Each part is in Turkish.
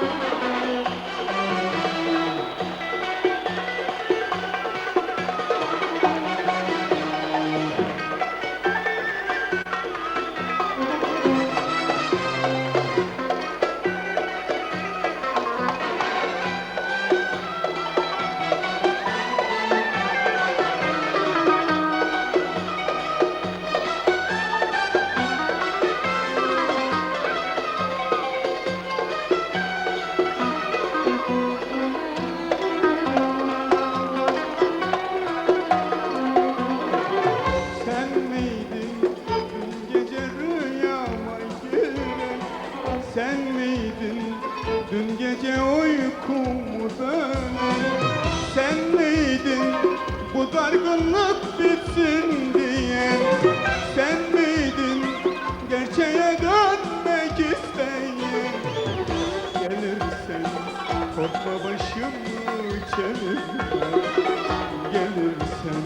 Sen gece bölen Sen miydin bu dargınlık bitsin diyen Sen miydin gerçeğe dönmek isteyen. Gelirsen korkma başımı çevirme. Gelirsen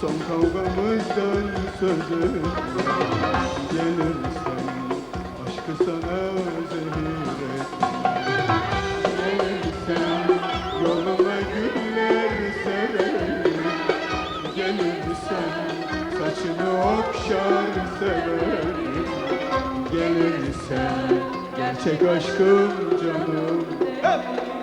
son kavgamızdan söz okşar severim Gelirsen gerçek aşkım canım Kolay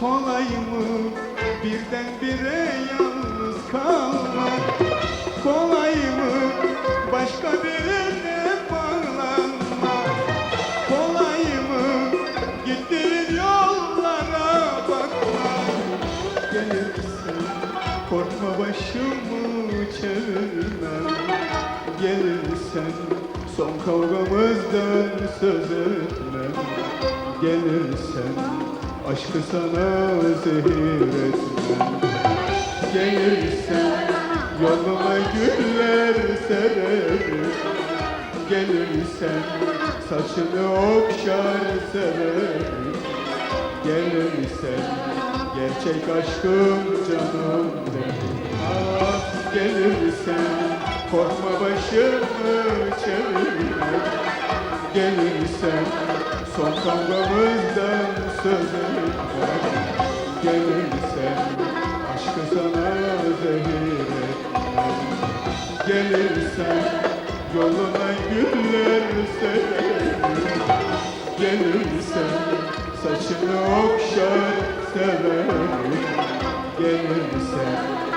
Kolay mı birdenbire yalnız kalmak. Kolay mı başka birine bağlanmak. Kolay mı gittiğin yollara bakmak. Gelirsin korkma başımı çevirmem. Gelirsen son kavgamızdan söz etmem. Gelirsen aşkı sana zehir etmem Gelirsen yoluma güller sererim Gelirsen saçını okşar severim Gelirsen gerçek aşkım canım benim. Ah gelirsen korkma başımı çevirme. Gelirsen son kavgamızdan söz etme Gelirsen aşkı sana zehir etmem Gelirsen yoluna güller sererim Gelirsen saçını okşar severim Gelirsen